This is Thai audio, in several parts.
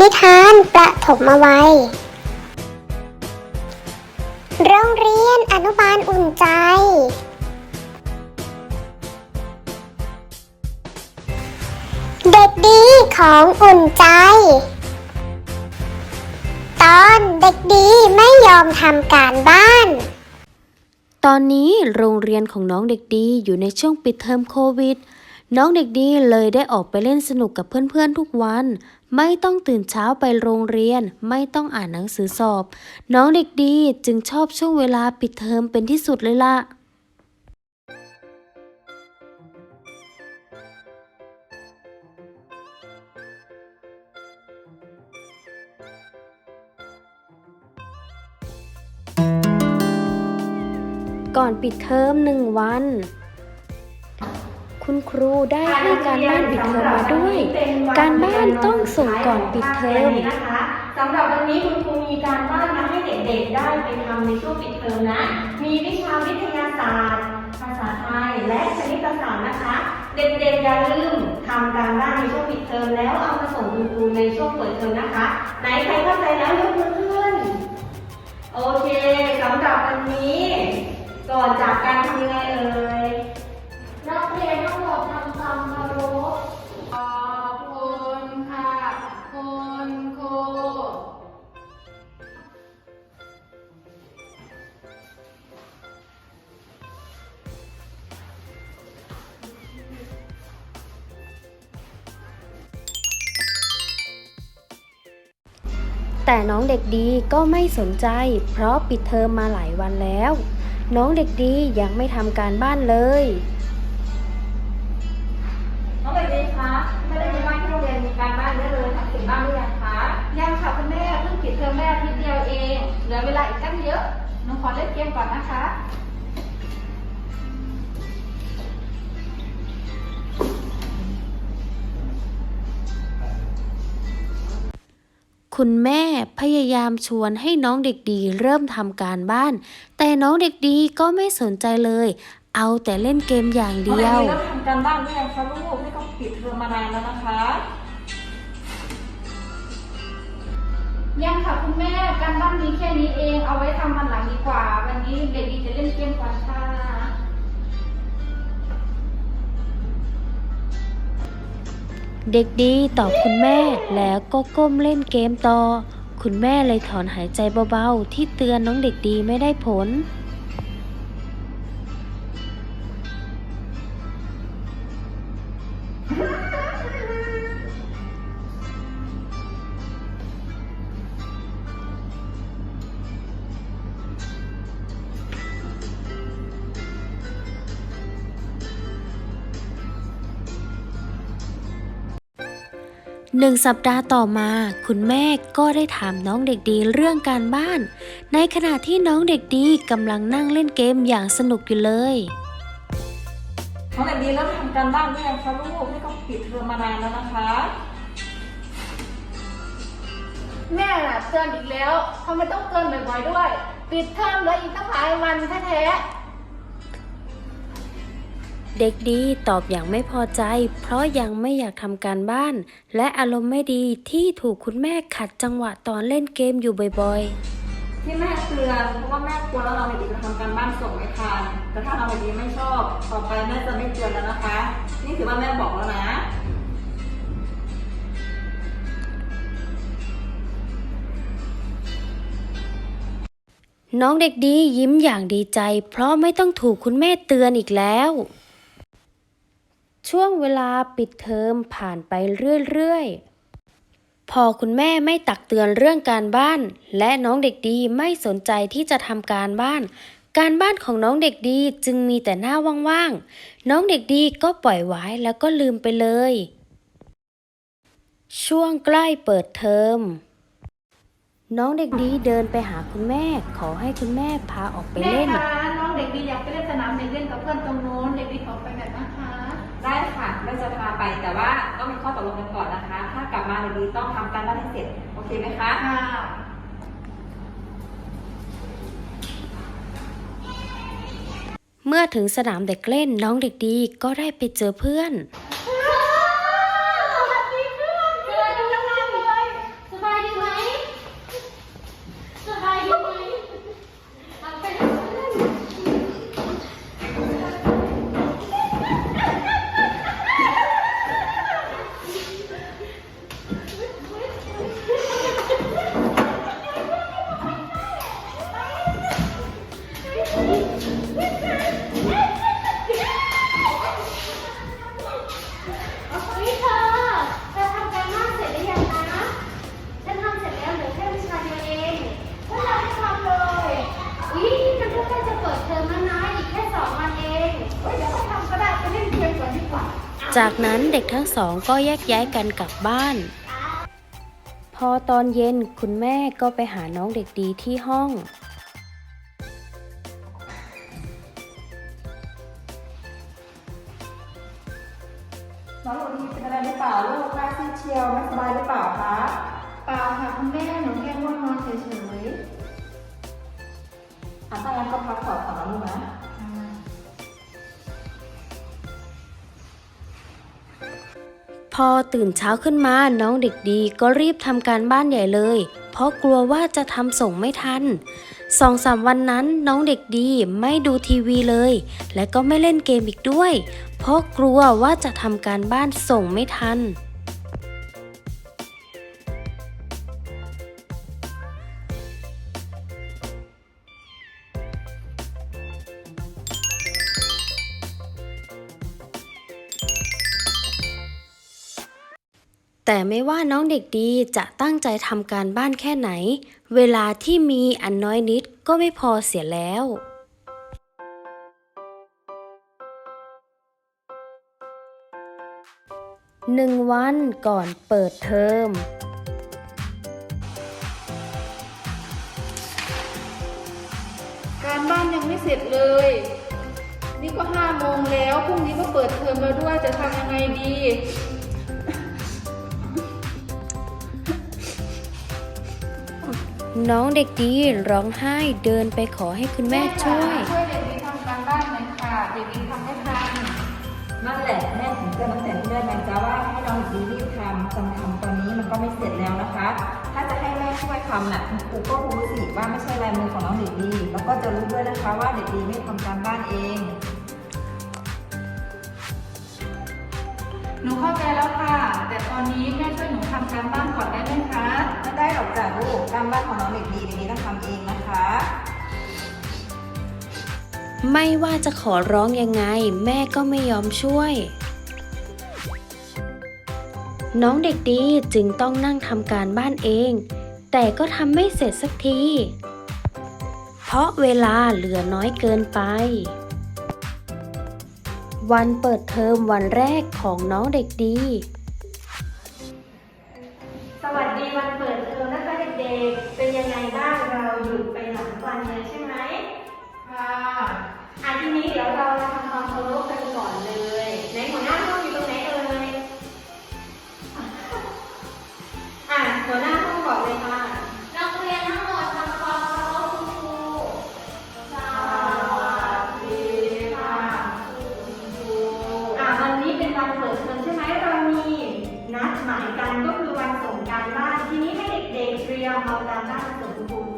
นิทานประถมวัย โรงเรียนอนุบาลอุ่นใจ เด็กดีของอุ่นใจ ตอนเด็กดีไม่ยอมทำการบ้าน ตอนนี้โรงเรียนของน้องเด็กดีอยู่ในช่วงปิดเทอมโควิด น้องเด็กดีเลยได้ออกไปเล่นสนุกกับเพื่อนๆทุกวัน ไม่ต้องตื่นเช้าไปโรงเรียน ไม่ต้องอ่านหนังสือสอบ น้องเด็กดีจึงชอบช่วงเวลาปิดเทอมเป็นที่สุดเลยล่ะก่อนปิดเทอมหนึ่งวัน คุณครูได้ให้การบ้านปิดเทอมมาด้วย การบ้านต้องส่งก่อนปิดเทอมนะคะสำหรับวันนี้คุณครูมีการบ้านมาให้เด็กๆ ได้ไปทำในช่วงปิดเทอมนะ มีวิชาวิทยาศาสตร์ ภาษาไทย และคณิตศาสตร์นะคะ เด็กๆอย่าลืมทำการบ้านในช่วงปิดเทอมแล้วเอามาส่งคุณครูในช่วงเปิดเทอมนะคะ ไหนใครเข้าใจแล้วยกมือขึ้น โอเคสำหรับวันนี้ ก่อนจากการทำยังไงเอ่ยนักเรียน แต่น้องเด็กดีก็ไม่สนใจ เพราะปิดเทอมมาหลายวันแล้ว น้องเด็กดียังไม่ทำการบ้านเลย น้องเด็กๆคะไม่ได้ยินว่าที่โรงเรียนมีการบ้านเยอะเลยทำเสร็จบ้างหรือยังคะ ยังค่ะคุณแม่เพิ่งปิดเทอมได้อาทิตย์เดียวเอง เหลือเวลาอีกตั้งเยอะ หนูขอเล่นเกมก่อนนะคะ คุณแม่พยายามชวนให้น้องเด็กดีเริ่มทำการบ้าน แต่น้องเด็กดีก็ไม่สนใจเลย เอาแต่เล่นเกมอย่างเดียวน้องเด็กๆเริ่มทำการบ้านหรือยังคะลูกนี่ก็ปิดเทอมมานานแล้วนะคะ ยังค่ะคุณแม่การบ้านมีแค่นี้เอง เอาไว้ทำวันหลังดีกว่า วันนี้เด็กดีจะเล่นเกมก่อนค่ะ เด็กดีตอบคุณแม่แล้วก็ก้มเล่นเกมต่อ คุณแม่เลยถอนหายใจเบาๆ ที่เตือนน้องเด็กดีไม่ได้ผล หนึ่งสัปดาห์ต่อมา คุณแม่ก็ได้ถามน้องเด็กดีเรื่องการบ้าน ในขณะที่น้องเด็กดีกำลังนั่งเล่นเกมอย่างสนุกอยู่เลยน้องเด็กดีเริ่มทำการบ้านหรือยังคะลูกนี่ก็ปิดเทอมมานานแล้วนะคะ แม่น่ะเตือนอีกแล้วทำไมต้องเตือนบ่อยๆด้วย ปิดเทอมเหลืออีกตั้งหลายวันแท้ๆ เด็กดีตอบอย่างไม่พอใจ เพราะยังไม่อยากทำการบ้าน และอารมณ์ไม่ดีที่ถูกคุณแม่ขัดจังหวะตอนเล่นเกมอยู่บ่อยๆ ที่แม่เตือนเพราะว่าแม่กลัวแล้วเราเด็กๆจะทำการบ้านส่งไม่ทันแต่ถ้าเราเด็กๆไม่ชอบต่อไปแม่จะไม่เตือนแล้วนะคะ นี่ถือว่าแม่บอกแล้วนะน้องเด็กดียิ้มอย่างดีใจ เพราะไม่ต้องถูกคุณแม่เตือนอีกแล้ว ช่วงเวลาปิดเทอมผ่านไปเรื่อยๆ พอคุณแม่ไม่ตักเตือนเรื่องการบ้าน และน้องเด็กดีไม่สนใจที่จะทำการบ้าน การบ้านของน้องเด็กดีจึงมีแต่หน้าว่างๆ น้องเด็กดีก็ปล่อยไว้แล้วก็ลืมไปเลย ช่วงใกล้เปิดเทอมน้องเด็กดีเดินไปหาคุณแม่ ขอให้คุณแม่พาออกไปแม่เล่นคะน้องเด็กดีอยากไปเล่นสนามเด็กเล่นกับเพื่อนตรงโน้น เด็กดีขอไปแบบนะคะ ได้ค่ะไม่จะพาไปแต่ว่าต้องมีข้อตกลงกันก่อนนะคะ ถ้ากลับมาในนี้ต้องทำการบ้านให้เสร็จ โอเคไหมคะค่ะเมื่อถึงสนามเด็กเล่นน้องเด็กดีก็ได้ไปเจอเพื่อน จากนั้นเด็กทั้งสองก็แยกย้ายกันกลับบ้าน พอตอนเย็นคุณแม่ก็ไปหาน้องเด็กดีที่ห้อง น้องหนูดีเป็นอะไรหรือเปล่าลูกหน้าซีดเชียวไม่สบายหรือเปล่าคะเปล่าค่ะคุณแม่หนูแค่ง่วงนอนเฉยอะถ้างั้นก็พักผ่อนก่อนนะลูกนะ พอตื่นเช้าขึ้นมาน้องเด็กดีก็รีบทำการบ้านใหญ่เลย เพราะกลัวว่าจะทำส่งไม่ทันสองสามวันนั้นน้องเด็กดีไม่ดูทีวีเลย และก็ไม่เล่นเกมอีกด้วย เพราะกลัวว่าจะทำการบ้านส่งไม่ทัน แต่ไม่ว่าน้องเด็กดีจะตั้งใจทำการบ้านแค่ไหน เวลาที่มีอันน้อยนิดก็ไม่พอเสียแล้วหนึ่งวันก่อนเปิดเทอมการบ้านยังไม่เสร็จเลย นี่ก็ห้าโมงแล้ว พรุ่งนี้ก็เปิดเทอมแล้วด้วยจะทำยังไงดี น้องเด็กดีร้องไห้เดินไปขอให้คุณแม่ช่วย ช่วยเด็กดีทำการบ้านหน่อยค่ะ เด็กดีทำไม่ทันนั่นแหละแม่ถึงจะมาแต่ที่แรกไงจ้าว่าให้น้องหนูดีรีบทำจำทำตอนนี้มันก็ไม่เสร็จแล้วนะคะ ถ้าจะให้แม่ช่วยทำน่ะครูก็รู้สิว่าไม่ใช่ลายมือของน้องเด็กดี แล้วก็จะรู้ด้วยนะคะว่าเด็กดีไม่ทำการบ้านเอง หนูเข้าใจแล้วค่ะ แต่ตอนนี้แม่ช่วยหนูทำการบ้านก่อนได้ไหมคะไม่ได้หรอกจ้ะลูกการบ้านของน้องเด็กดีเด็กดีต้องทำเองนะคะ ไม่ว่าจะขอร้องยังไง แม่ก็ไม่ยอมช่วย น้องเด็กดีจึงต้องนั่งทำการบ้านเอง แต่ก็ทำไม่เสร็จสักที เพราะเวลาเหลือน้อยเกินไป วันเปิดเทอมวันแรกของน้องเด็กดี กๆเรียมเอาการบ้านมาส่งคุณครู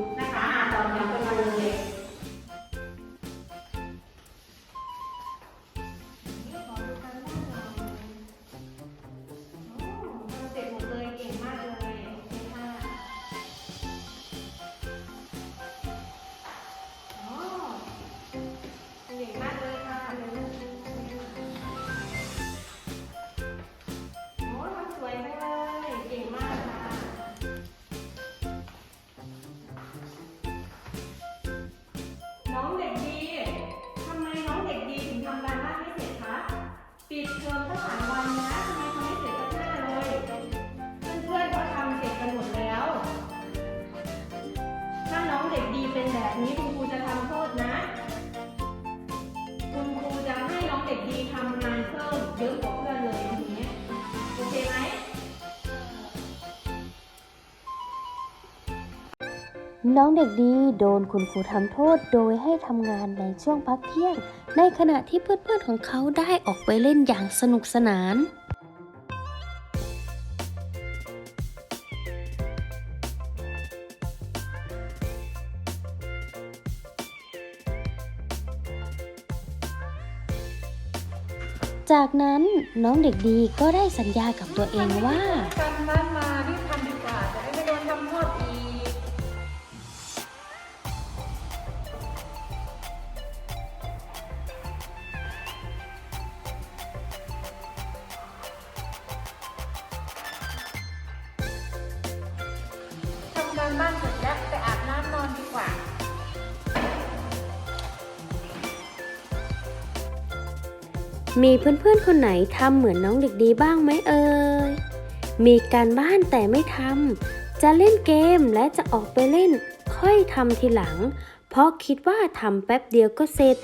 น้องเด็กดีโดนคุณครูทำโทษโดยให้ทำงานในช่วงพักเที่ยง ในขณะที่เพื่อนๆของเขาได้ออกไปเล่นอย่างสนุกสนาน จากนั้นน้องเด็กดีก็ได้สัญญากับตัวเองว่าการบ้นมารีบทำดีกว่าจ มีเพื่อนๆคนไหนทำเหมือนน้องเด็กดีบ้างไหมเอ่ย มีการบ้านแต่ไม่ทำ จะเล่นเกมและจะออกไปเล่น ค่อยทำทีหลัง เพราะคิดว่าทำแป๊บเดียวก็เสร็จ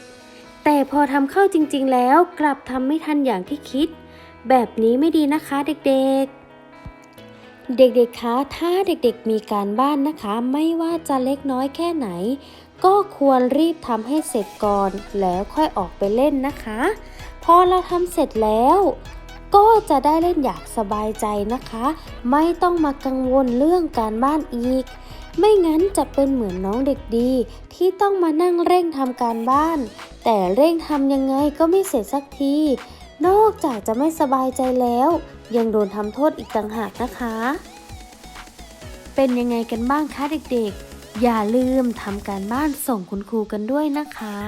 แต่พอทำเข้าจริงๆแล้วกลับทำไม่ทันอย่างที่คิด แบบนี้ไม่ดีนะคะเด็กๆ เด็กๆคะ ถ้าเด็กๆมีการบ้านนะคะ ไม่ว่าจะเล็กน้อยแค่ไหน ก็ควรรีบทำให้เสร็จก่อน แล้วค่อยออกไปเล่นนะคะ อเราทำเสร็จแล้ว ก็จะได้เล่นอยางสบายใจนะคะ ไม่ต้องมากังวลเรื่องการบ้านอีก ไม่งั้นจะเป็นเหมือนน้องเด็กดี ที่ต้องมานั่งเร่งทำการบ้าน แต่เร่งทำยังไงก็ไม่เสร็จสักที นอกจากจะไม่สบายใจแล้ว ยังโดนทำโทษอีกต่างหากนะคะ เป็นยังไงกันบ้างคะเด็กๆ อย่าลืมทำการบ้านส่งคุณครูกันด้วยนะคะ